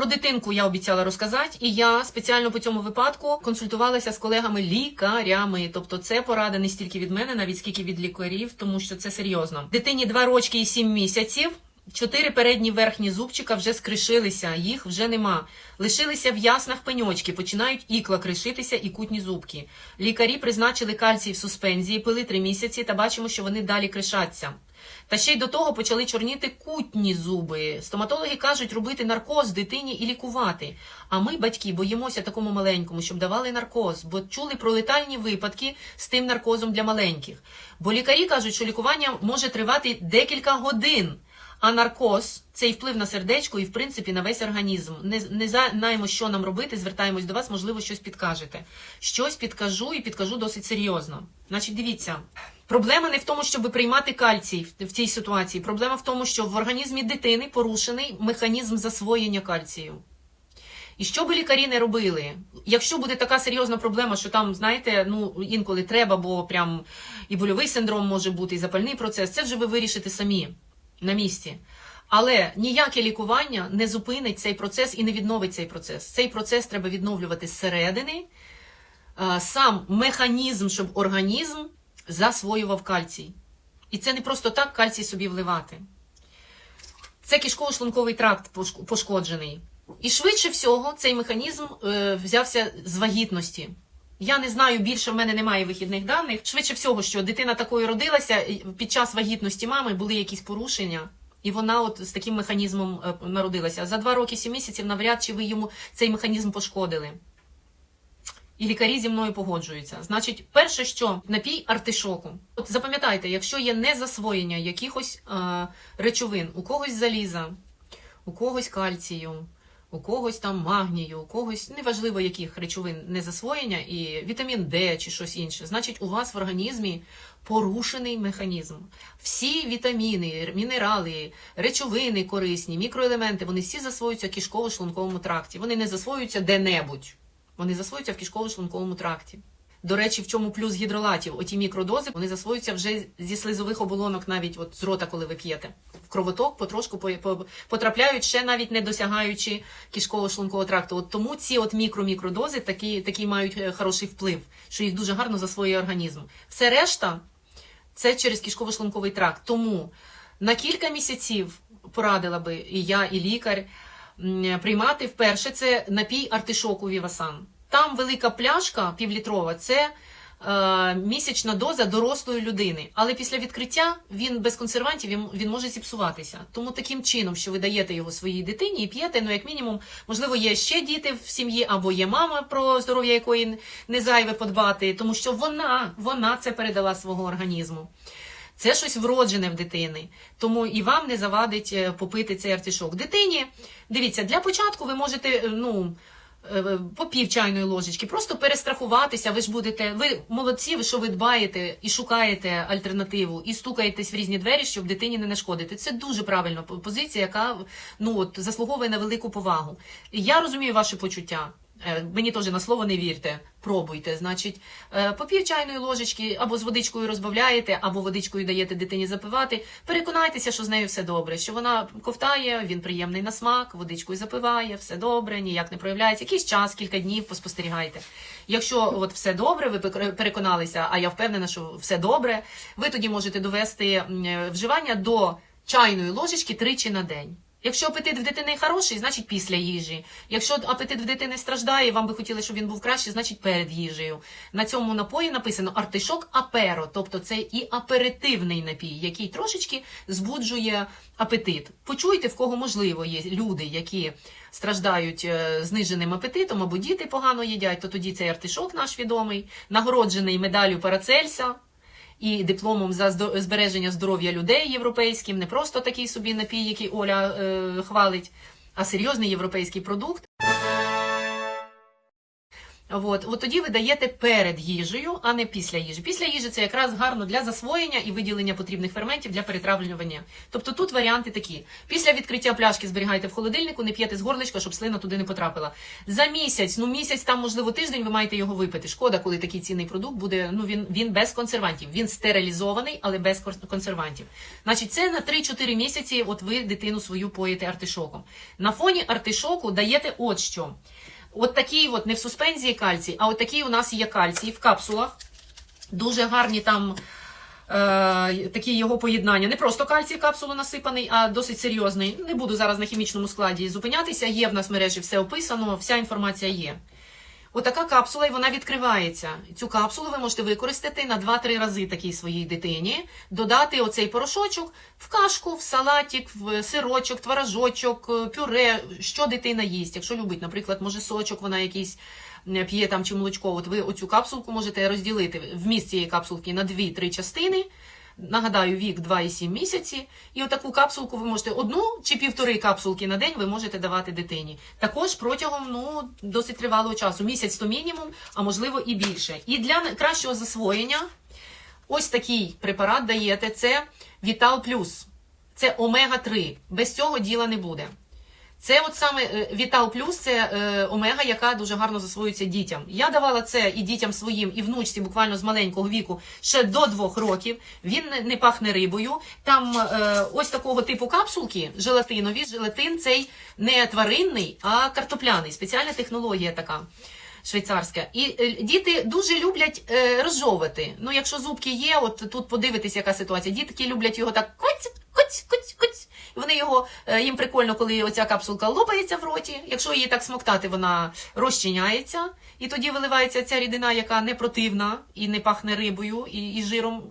Про дитинку я обіцяла розказати, і я спеціально по цьому випадку консультувалася з колегами-лікарями. Тобто, це порада не стільки від мене, навіть скільки від лікарів, тому що це серйозно. Дитині 2 рочки і 7 місяців. Чотири передні верхні зубчика вже скришилися, їх вже нема. Лишилися в яснах пеньочки, починають ікла кришитися і кутні зубки. Лікарі призначили кальцій в суспензії, пили три місяці та бачимо, що вони далі кришаться. Та ще й до того почали чорніти кутні зуби. Стоматологи кажуть робити наркоз дитині і лікувати. А ми, батьки, боїмося такому маленькому, щоб давали наркоз, бо чули про летальні випадки з тим наркозом для маленьких. Бо лікарі кажуть, що лікування може тривати декілька годин. А наркоз цей вплив на сердечко і, в принципі, на весь організм. Не, не знаємо, що нам робити, звертаємось до вас, можливо, щось підкажете. Щось підкажу і підкажу досить серйозно. Значить, дивіться, проблема не в тому, щоб приймати кальцій в, цій ситуації. Проблема в тому, що в організмі дитини порушений механізм засвоєння кальцію. І що би лікарі не робили, якщо буде така серйозна проблема, що там, знаєте, ну інколи треба, бо прям і больовий синдром може бути, і запальний процес, це вже ви вирішите самі на місці. Але ніяке лікування не зупинить цей процес і не відновить цей процес. Цей процес треба відновлювати зсередини. Е, Сам механізм, щоб організм засвоював кальцій. І це не просто так кальцій собі вливати. Це кишково-шлунковий тракт пошкоджений. І швидше всього цей механізм е, взявся з вагітності. Я не знаю, більше в мене немає вихідних даних. Швидше всього, що дитина такою родилася, під час вагітності мами були якісь порушення, і вона от з таким механізмом е, народилася. За два роки сім місяців навряд чи ви йому цей механізм пошкодили. І лікарі зі мною погоджуються. Значить, перше, що напій артишоку. От запам'ятайте, якщо є незасвоєння якихось е, речовин, у когось заліза, у когось кальцію, у когось там магнію, у когось неважливо яких речовин незасвоєння, і вітамін Д чи щось інше, значить, у вас в організмі порушений механізм. Всі вітаміни, мінерали, речовини корисні, мікроелементи, вони всі засвоюються в кишково-шлунковому тракті. Вони не засвоюються де-небудь. Вони засвоюються в кишково-шлунковому тракті. До речі, в чому плюс гідролатів? Оті мікродози вони засвоюються вже зі слизових оболонок, навіть от з рота, коли ви п'єте. В кровоток потрошку по- по- потрапляють, ще навіть не досягаючи кишково-шлункового тракту. От тому ці от мікро-мікродози такі, такі мають е, хороший вплив, що їх дуже гарно засвоює організм. Все решта це через кишково-шлунковий тракт. Тому на кілька місяців порадила би і я, і лікар приймати вперше це напій артишоку Вівасан. Там велика пляшка півлітрова це е, місячна доза дорослої людини. Але після відкриття він без консервантів він, він може зіпсуватися. Тому таким чином, що ви даєте його своїй дитині і п'єте, ну як мінімум, можливо, є ще діти в сім'ї, або є мама, про здоров'я якої не зайве подбати, тому що вона, вона це передала свого організму. Це щось вроджене в дитини, тому і вам не завадить е, попити цей артишок. Дитині, дивіться, для початку ви можете, е, ну. Е, По пів ложечки, просто перестрахуватися. Ви ж будете, ви молодці, ви що ви дбаєте і шукаєте альтернативу, і стукаєтесь в різні двері, щоб дитині не нашкодити. Це дуже правильна позиція, яка ну от заслуговує на велику повагу. Я розумію ваші почуття. Е, Мені теж на слово не вірте. Пробуйте. Значить, е, по пів чайної ложечки або з водичкою розбавляєте, або водичкою даєте дитині запивати. Переконайтеся, що з нею все добре, що вона ковтає, він приємний на смак, водичкою запиває, все добре, ніяк не проявляється. Якийсь час, кілька днів поспостерігайте. Якщо от все добре, ви переконалися, а я впевнена, що все добре, ви тоді можете довести е, вживання до чайної ложечки тричі на день. Якщо апетит в дитини хороший, значить після їжі. Якщо апетит в дитини страждає, вам би хотіли, щоб він був кращий, значить перед їжею. На цьому напої написано артишок аперо, тобто це і аперитивний напій, який трошечки збуджує апетит. Почуйте, в кого можливо є люди, які страждають е, зниженим апетитом, або діти погано їдять, то тоді цей артишок наш відомий, нагороджений медаллю Парацельса і дипломом за збереження здоров'я людей європейським, не просто такий собі напій, який Оля е, хвалить, а серйозний європейський продукт. От, от тоді ви даєте перед їжею, а не після їжі. Після їжі це якраз гарно для засвоєння і виділення потрібних ферментів для перетравлювання. Тобто тут варіанти такі: після відкриття пляшки зберігайте в холодильнику, не п'єте з горлечка, щоб слина туди не потрапила. За місяць, ну місяць, там можливо тиждень, ви маєте його випити. Шкода, коли такий цінний продукт буде. Ну він він без консервантів. Він стерилізований, але без консервантів. Значить, це на 3-4 місяці. От ви дитину свою поїте артишоком. На фоні артишоку даєте от що. От такий, от не в суспензії кальцій, а от такий у нас є кальцій в капсулах. Дуже гарні там е, такі його поєднання. Не просто кальцій в капсулу насипаний, а досить серйозний. Не буду зараз на хімічному складі зупинятися. Є в нас в мережі все описано, вся інформація є. Отака капсула, і вона відкривається. Цю капсулу ви можете використати на 2-3 рази такій своїй дитині, додати оцей порошочок в кашку, в салатик, в сирочок, творожочок, е, пюре, що дитина їсть. Якщо любить, наприклад, може сочок вона якийсь п'є там чи молочко, от ви оцю капсулку можете розділити вміст цієї капсулки на 2-3 частини. Нагадаю, вік 2,7 місяці. І отаку капсулку ви можете одну чи півтори капсулки на день ви можете давати дитині. Також протягом ну, досить тривалого часу, місяць то мінімум, а можливо і більше. І для кращого засвоєння ось такий препарат даєте: це Vital Plus. Це омега-3. Без цього діла не буде. Це от саме е, Vital Plus, це е, омега, яка дуже гарно засвоюється дітям. Я давала це і дітям своїм, і внучці буквально з маленького віку ще до двох років. Він не, не пахне рибою. Там е, ось такого типу капсулки желатинові. Желатин цей не тваринний, а картопляний. Спеціальна технологія така. Швейцарська. І діти дуже люблять е, розжовувати. Ну, якщо зубки є, от тут подивитись, яка ситуація. Дітки люблять його так коць, коць, коць. І вони його, е, їм прикольно, коли оця капсулка лопається в роті. Якщо її так смоктати, вона розчиняється. І тоді виливається ця рідина, яка не противна і не пахне рибою і, і жиром.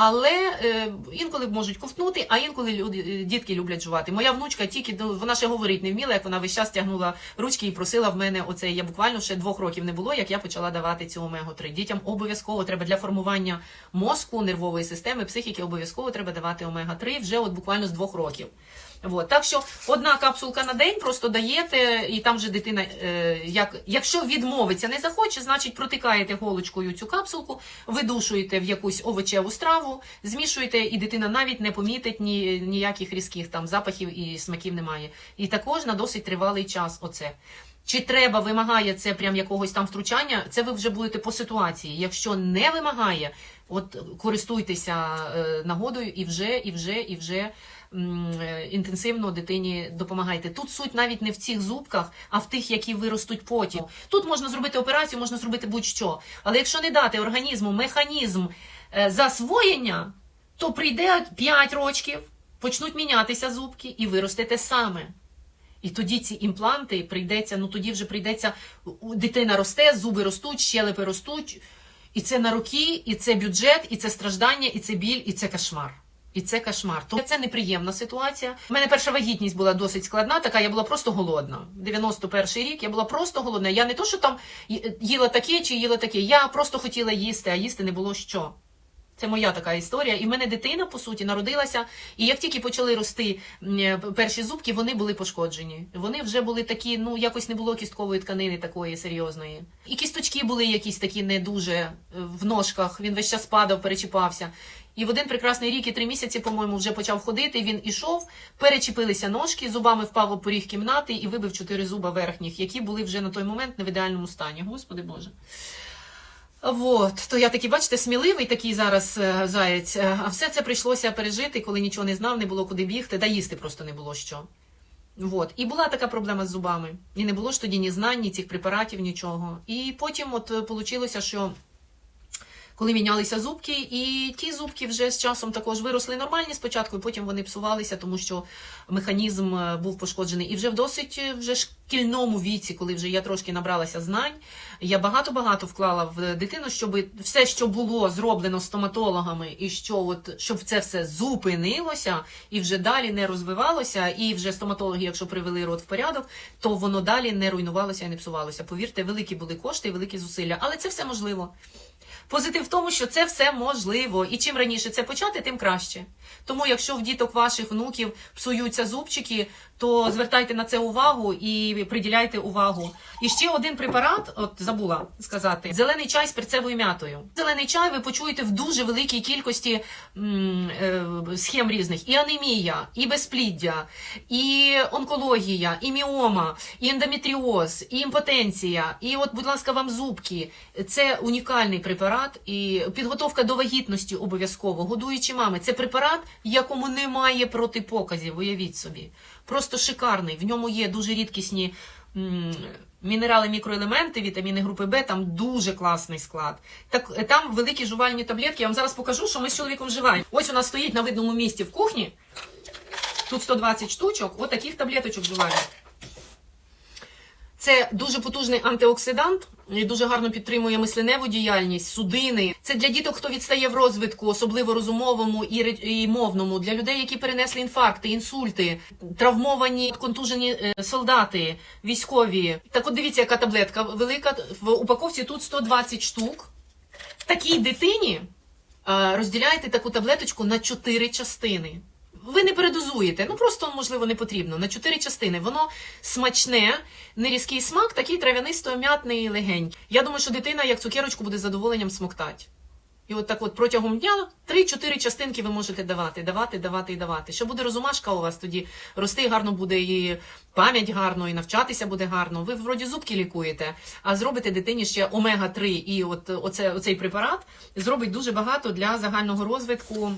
Але е, інколи можуть ковтнути, а інколи люди, е, дітки люблять жувати. Моя внучка тільки ну, вона ще говорить не вміла, як вона весь час тягнула ручки і просила в мене оце. Я буквально ще двох років не було, як я почала давати цю омегу 3 Дітям обов'язково треба для формування мозку, нервової системи, психіки, обов'язково треба давати омега 3 вже от буквально з двох років. От. Так що одна капсулка на день просто даєте, і там же дитина, е, як, якщо відмовиться, не захоче, значить протикаєте голочкою цю капсулку, видушуєте в якусь овочеву страву, змішуєте, і дитина навіть не помітить ні, ніяких різких там запахів і смаків немає. І також на досить тривалий час оце. Чи треба, вимагає це прям якогось там втручання, це ви вже будете по ситуації. Якщо не вимагає, от користуйтеся е, нагодою і вже, і вже, і вже інтенсивно дитині допомагайте. Тут суть навіть не в цих зубках, а в тих, які виростуть потім. Тут можна зробити операцію, можна зробити будь-що. Але якщо не дати організму механізм е, засвоєння, то прийде 5 рочків, почнуть мінятися зубки і виросте те саме. І тоді ці імпланти прийдеться, ну тоді вже прийдеться, дитина росте, зуби ростуть, щелепи ростуть. І це на роки, і це бюджет, і це страждання, і це біль, і це кошмар. І це кошмар. Тобто це неприємна ситуація. У мене перша вагітність була досить складна, така я була просто голодна. 91-й рік я була просто голодна. Я не то, що там їла таке чи їла таке. Я просто хотіла їсти, а їсти не було що. Це моя така історія. І в мене дитина, по суті, народилася. І як тільки почали рости е, перші зубки, вони були пошкоджені. Вони вже були такі, ну якось не було кісткової тканини такої серйозної. І кісточки були якісь такі не дуже е, в ножках. Він весь час падав, перечіпався. І в один прекрасний рік і три місяці, по-моєму, вже почав ходити. Він ішов, перечепилися ножки, зубами впав у поріг кімнати і вибив чотири зуба верхніх, які були вже на той момент не в ідеальному стані. Господи Боже. Вот, то я такий, бачите, сміливий такий зараз е, заєць. Е, А все це прийшлося пережити, коли нічого не знав, не було куди бігти, да їсти просто не було що. Вот. І була така проблема з зубами. І не було ж тоді ні знань, ні цих препаратів, нічого. І потім от вийшло, що коли мінялися зубки, і ті зубки вже з часом також виросли нормальні спочатку, і потім вони псувалися, тому що механізм е, був пошкоджений. І вже в досить е, вже шкільному віці, коли вже я трошки набралася знань, я багато-багато вклала в дитину, щоб все, що було зроблено стоматологами, і що от щоб це все зупинилося і вже далі не розвивалося, і вже стоматологи, якщо привели рот в порядок, то воно далі не руйнувалося і не псувалося. Повірте, великі були кошти і великі зусилля, але це все можливо. Позитив в тому, що це все можливо, і чим раніше це почати, тим краще. Тому, якщо в діток ваших внуків псуються зубчики, то звертайте на це увагу і приділяйте увагу. І ще один препарат, от забула сказати, зелений чай з перцевою м'ятою. Зелений чай ви почуєте в дуже великій кількості м, е, схем різних: і анемія, і безпліддя, і онкологія, і міома, і ендометріоз, і імпотенція. І от, будь ласка, вам зубки. Це унікальний препарат і підготовка до вагітності обов'язково. Годуючі мами. Це препарат, якому немає протипоказів. Уявіть собі. Просто шикарний. В ньому є дуже рідкісні. Мінерали, мікроелементи, вітаміни групи Б, там дуже класний склад. Так е, там великі жувальні таблетки. Я вам зараз покажу, що ми з чоловіком вживаємо. Ось у нас стоїть на видному місці в кухні. Тут 120 штучок, от таких таблеточок вживаємо. Це дуже потужний антиоксидант і дуже гарно підтримує мисленеву діяльність, судини. Це для діток, хто відстає в розвитку, особливо розумовому і, і мовному, для людей, які перенесли інфаркти, інсульти, травмовані, контужені е, солдати, військові. Так от дивіться, яка таблетка велика. В упаковці тут 120 штук. Такій дитині е, розділяєте таку таблеточку на 4 частини. Ви не передозуєте, ну просто можливо не потрібно. На чотири частини. Воно смачне, нерізкий смак, такий трав'янисто-м'ятний легень. Я думаю, що дитина як цукерочку буде задоволенням смоктати. І от так от протягом дня 3-4 частинки ви можете давати, давати, давати і давати. Що буде розумашка у вас тоді рости гарно буде і пам'ять гарно, і навчатися буде гарно. Ви вроді зубки лікуєте, а зробите дитині ще омега-3 і от оце, оцей препарат зробить дуже багато для загального розвитку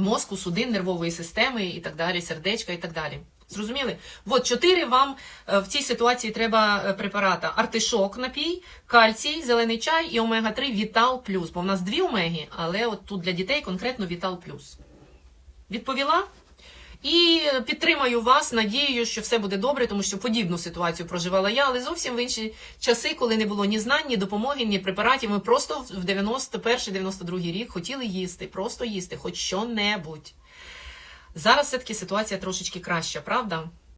мозку, судин, нервової системи і так далі, сердечка і так далі. Зрозуміли? От чотири вам е, в цій ситуації треба е, препарата: артишок напій, кальцій, зелений чай і омега-3 Вітал Плюс. Бо в нас дві омеги, але от тут для дітей конкретно Вітал Плюс. Відповіла? І підтримаю вас надією, що все буде добре, тому що подібну ситуацію проживала я, але зовсім в інші часи, коли не було ні знань, ні допомоги, ні препаратів. Ми просто в 91-92 рік хотіли їсти, просто їсти, хоч що-небудь. Зараз все-таки ситуація трошечки краща, правда?